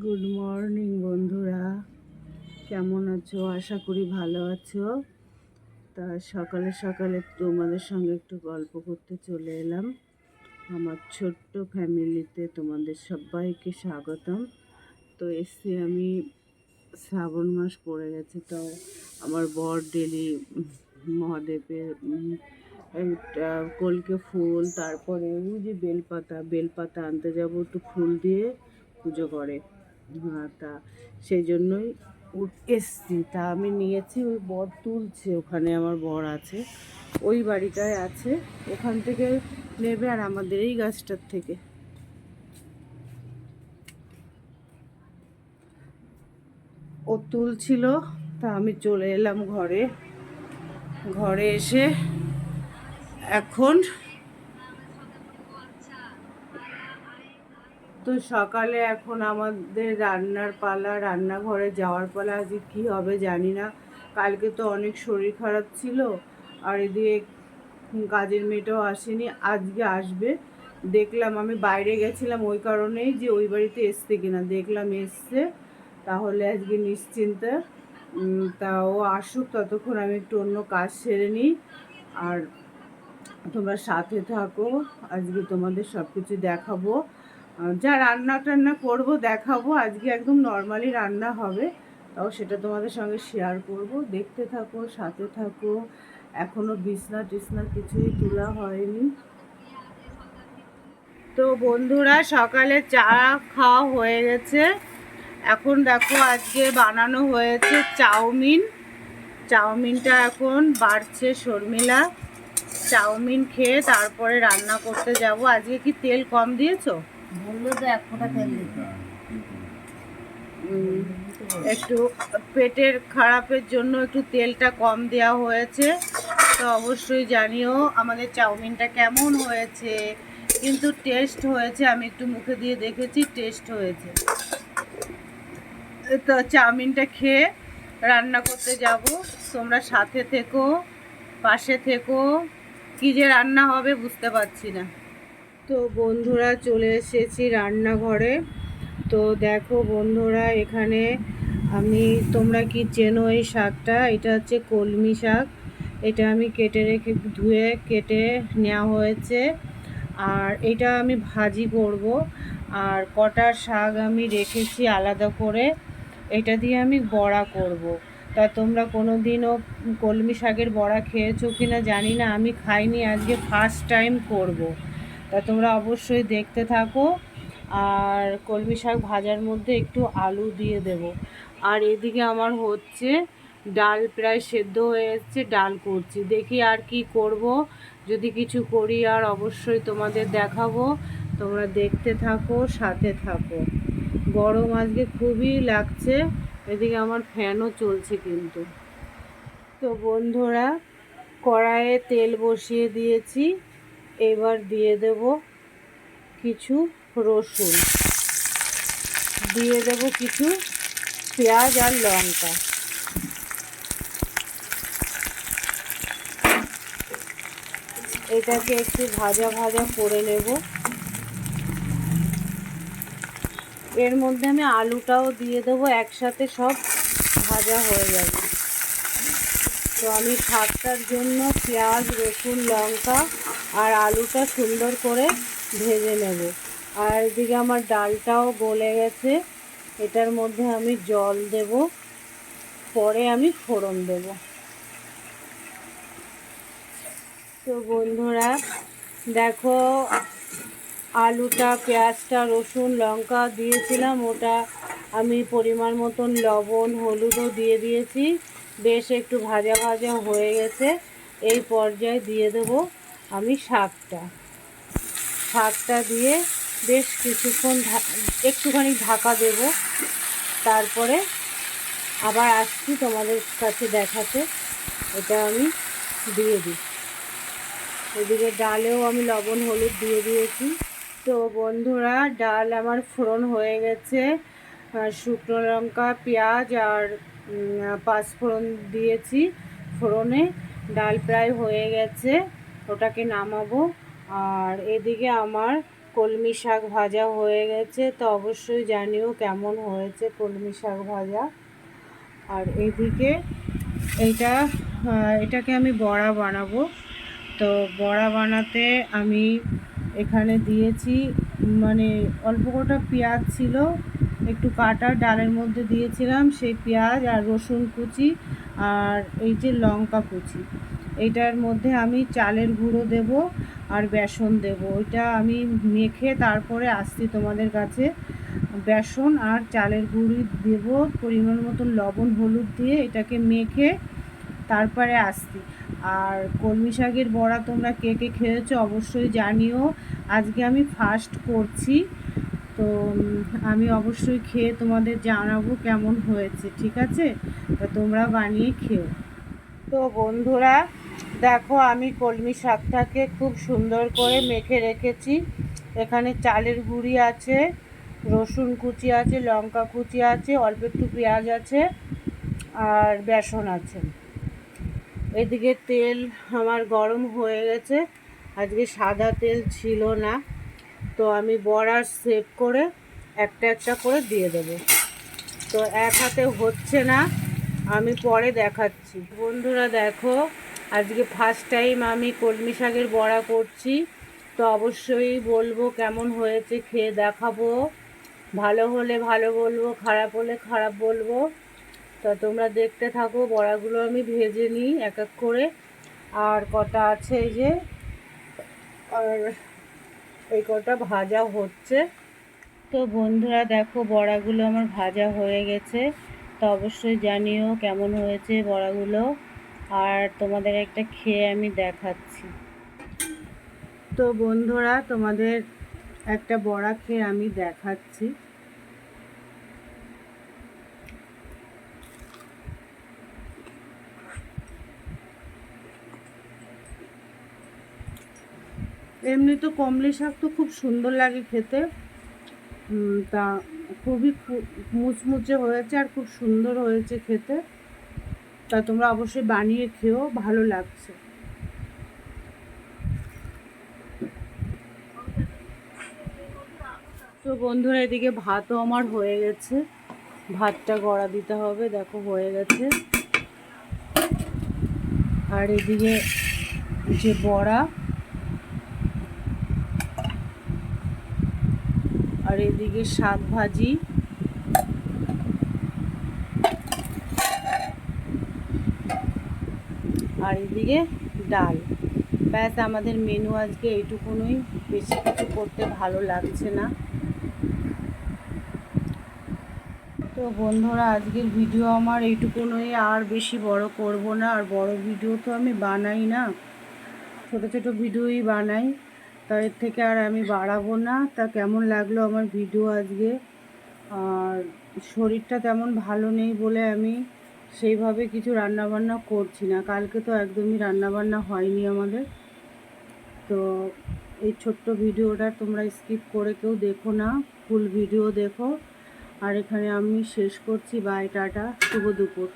Good morning বন্ধুরা। কেমন আছো? আশা করি ভালো আছো। তা সকালে সকালে তোমাদের সঙ্গে একটু গল্প করতে চলে এলাম। আমার ছোট্ট ফ্যামিলিতে তোমাদের সবাইকে স্বাগতম। তো এসছি আমি শ্রাবণ মাস পড়ে গেছে, তো আমার বর ডেলি মহাদেবের একটা কলকে ফুল, তারপরে ওই যে বেলপাতা বেলপাতা আনতে যাব একটু ফুল দিয়ে পুজো করে। তা সেই জন্যই এসছি। তা আমি নিয়েছি ওই বর তুলছে ওখানে, আমার বর আছে। ওই বাড়িটায় আছে। ওখান থেকে নেবে আর আমাদের এই গাছটার থেকে। ও তুলছিল, তা আমি চলে এলাম ঘরে। ঘরে এসে এখন তো সকালে এখন আমাদের রান্নার পালা, রান্নাঘরে যাওয়ার পালা, আজকে কী হবে জানি না। কালকে তো অনেক শরীর খারাপ ছিল, আর এদিকে কাজের মেয়েটাও আসেনি, আজকে আসবে। দেখলাম আমি বাইরে গেছিলাম, ওই কারণেই যে ওই বাড়িতে এসছে কিনা। দেখলাম এসছে, তাহলে আজকে নিশ্চিন্তে তা ও আসুক, ততক্ষণ আমি একটু অন্য কাজ সেরে নিই। আর তোমরা সাথে থাকো, আজকে তোমাদের সব কিছু দেখাবো। যা রান্না টান্না করব, দেখাবো। আজকে একদম নর্মালি রান্না হবে, তাও সেটা তোমাদের সঙ্গে শেয়ার করব। দেখতে থাকো, সাথে থাকো। এখনও বিছনা টিছনা কিছুই তোলা হয়নি। তো বন্ধুরা, সকালে চা খাওয়া হয়ে গেছে। এখন দেখো আজকে বানানো হয়েছে চাউমিন। চাউমিনটা এখন বাড়ছে শর্মিলা। চাউমিন খেয়ে তারপরে রান্না করতে যাব। আজকে কি তেল কম দিয়েছ? একটু পেটের খারাপের জন্য একটু তেলটা কম দেওয়া হয়েছে। তো অবশ্যই জানিও আমাদের চাউমিনটা কেমন হয়েছে। কিন্তু টেস্ট হয়েছে, আমি একটু মুখে দিয়ে দেখেছি, টেস্ট হয়েছে। তো চাউমিনটা খেয়ে রান্না করতে যাব। তোমরা সাথে থেকো, পাশে থেকো। কী যে রান্না হবে বুঝতে পারছি না। তো বন্ধুরা চলে এসেছি রান্নাঘরে। তো দেখো বন্ধুরা, এখানে আমি, তোমরা কি চেনো এই শাকটা? এটা হচ্ছে কলমি শাক। এটা আমি কেটে রেখে, ধুয়ে কেটে নেওয়া হয়েছে। আর এটা আমি ভাজি করব। আর কটা শাক আমি রেখেছি আলাদা করে, এটা দিয়ে আমি বড়া করব। তা তোমরা কোনো দিনও কলমি শাকের বড়া খেয়েছো কি না জানি না, আমি খাইনি, আজকে ফার্স্ট টাইম করব। তা তোমরা অবশ্যই দেখতে থাকো। আর কলমি শাক ভাজার মধ্যে একটু আলু দিয়ে দেব। আর এদিকে আমার হচ্ছে ডাল প্রায় সেদ্ধ হয়ে এসছে, ডাল করছি। দেখি আর কি করব। যদি কিছু করি আর অবশ্যই তোমাদের দেখাবো। তোমরা দেখতে থাকো, সাথে থাকো। গরম আজকে খুবই লাগছে, এদিকে আমার ফ্যানও চলছে কিন্তু। তো বন্ধুরা, কড়াইয়ে তেল বসিয়ে দিয়েছি। এবার দিয়ে দেব কিছু রসুন। দিয়ে দেব কিছু পেঁয়াজ আর লঙ্কা। এটাকে একটু ভাজা ভাজা করে নেব। এর মধ্যে আমি আলুটাও দিয়ে দেবো, একসাথে সব ভাজা হয়ে যাবে। তো আমি শাকটার জন্য পেঁয়াজ, রসুন, লঙ্কা আর আলুটা সুন্দর করে ভেজে নেব। আর এদিকে আমার ডালটাও গলে গেছে। এটার মধ্যে আমি জল দেব। পরে আমি ফোড়ন দেব। তো বন্ধুরা, দেখো, আলুটা, পেঁয়াজটা, রসুন, লঙ্কা দিয়েছিলাম। ওটা আমি পরিমাণ মতন লবণ, হলুদও দিয়ে দিয়েছি। বেশ একটু ভাজা ভাজা হয়ে গেছে। এই পর্যায়ে দিয়ে দেব। আমি শাকটা। শাকটা দিয়ে বেশ কিছুক্ষণ একটুখানি ঢাকা দেব। তারপরে আবার আসছি তোমাদের কাছে দেখাতে। এটা আমি দিয়ে দিই। এদিকে ডালেও আমি লবণ, হলুদ দিয়ে দিয়েছি। তো বন্ধুরা, ডাল আমার ফোড়ন হয়ে গেছে। শুকনো লঙ্কা, পেঁয়াজ আর পাঁচফোড়ন দিয়েছি। ফোড়নে ডাল প্রায় হয়ে গেছে। ওটাকে নামাবো। আর এদিকে আমার কলমি শাক ভাজা হয়ে গেছে, তো অবশ্যই জানিও কেমন হয়েছে কলমি শাক ভাজা। আর এদিকে এটা এটাকে আমি বড়া বানাবো। তো বড়া বানাতে আমি এখানে দিয়েছি মানে অল্প কটা পেঁয়াজ ছিল, একটু কাটা ডালের মধ্যে দিয়েছিলাম, সেই পেঁয়াজ আর রসুন কুচি আর এই যে লঙ্কা কুচি এইটার মধ্যে আমি চালের গুঁড়ো দেব আর বেসন দেব। ওইটা আমি মেখে তারপরে আসছি তোমাদের কাছে। বেসন আর চালের গুঁড়ি দেব, পরিমাণ মতন লবণ, হলুদ দিয়ে এটাকে মেখে তারপরে আসছি। আর কলমি শাকের বড়া তোমরা কে কে খেয়েছো অবশ্যই জানিও। আজকে আমি ফার্স্ট করছি, তো আমি অবশ্যই খেয়ে তোমাদের জানাব কেমন হয়েছে, ঠিক আছে? তো তোমরা বানিয়ে খেও। তো বন্ধুরা, দেখো আমি কলমি শাকটাকে খুব সুন্দর করে মেখে রেখেছি। এখানে চালের গুঁড়ি আছে, রসুন কুচি আছে, লঙ্কা কুচি আছে, অল্প একটু পেঁয়াজ আছে আর বেসন আছে। এদিকে তেল আমার গরম হয়ে গেছে। আজকে সাদা তেল ছিল না। তো আমি বড়ার সেভ করে একটা একটা করে দিয়ে দেবো। তো এক হাতে হচ্ছে না। আমি পরে দেখাচ্ছি। বন্ধুরা দেখো, আজকে ফার্স্ট টাইম আমি কলমি শাকের বড়া করছি, তো অবশ্যই বলব কেমন হয়েছে, খেয়ে দেখাবো। ভালো হলে ভালো বলব, খারাপ হলে খারাপ বলব। তা তোমরা দেখতে থাকো, বড়াগুলো আমি ভেজে নিই এক এক করে। আর কটা আছে এই যে, আর এই কটা ভাজা হচ্ছে। তো বন্ধুরা দেখো, বড়াগুলো আমার ভাজা হয়ে গেছে। তো অবশ্যই জানিও কেমন হয়েছে বড়াগুলো। আর তোমাদের একটা খেয়ে আমি দেখাচ্ছি। তো বন্ধুরা, তোমাদের একটা বড়া খেয়ে আমি দেখাচ্ছি। এমনি তো কমলি শাক তো খুব সুন্দর লাগে খেতে। তা খুবই মুচমুচে হয়েছে আর খুব সুন্দর হয়েছে খেতে। তা তোমরা অবশ্যই বানিয়ে খেও, ভালো লাগছে। তো বন্ধুরা, এদিকে ভাতও আমার হয়ে গেছে। ভাতটা গড়া দিতে হবে, দেখো হয়ে গেছে। আর এদিকে যে বড়া আর এদিকে শাক ভাজি। আর এদিকে ডাল। ব্যাস, আমাদের মেনু আজকে এইটুকুনই। বেশি কিছু করতে ভালো লাগছে না। তো বন্ধুরা, আজকের ভিডিও আমার এইটুকুনই। আর বেশি বড় করব না। আর বড় ভিডিও তো আমি বানাই না। ছোট ছোট ভিডিওই বানাই। তা এর থেকে আর আমি বাড়াবো না। তা কেমন লাগল আমার ভিডিও আজকে? আর শরীরটা তেমন ভালো নেই বলে আমি সেইভাবে কিছু রান্নাবান্না করছি না। কালকে তো একদমই রান্নাবান্না হয়নি আমাদের। তো এই ছোট্ট ভিডিওটা তোমরা স্কিপ করে কেউ দেখো না, ফুল ভিডিও দেখো। আর এখানে আমি শেষ করছি। By, tata. শুভ দুপুর।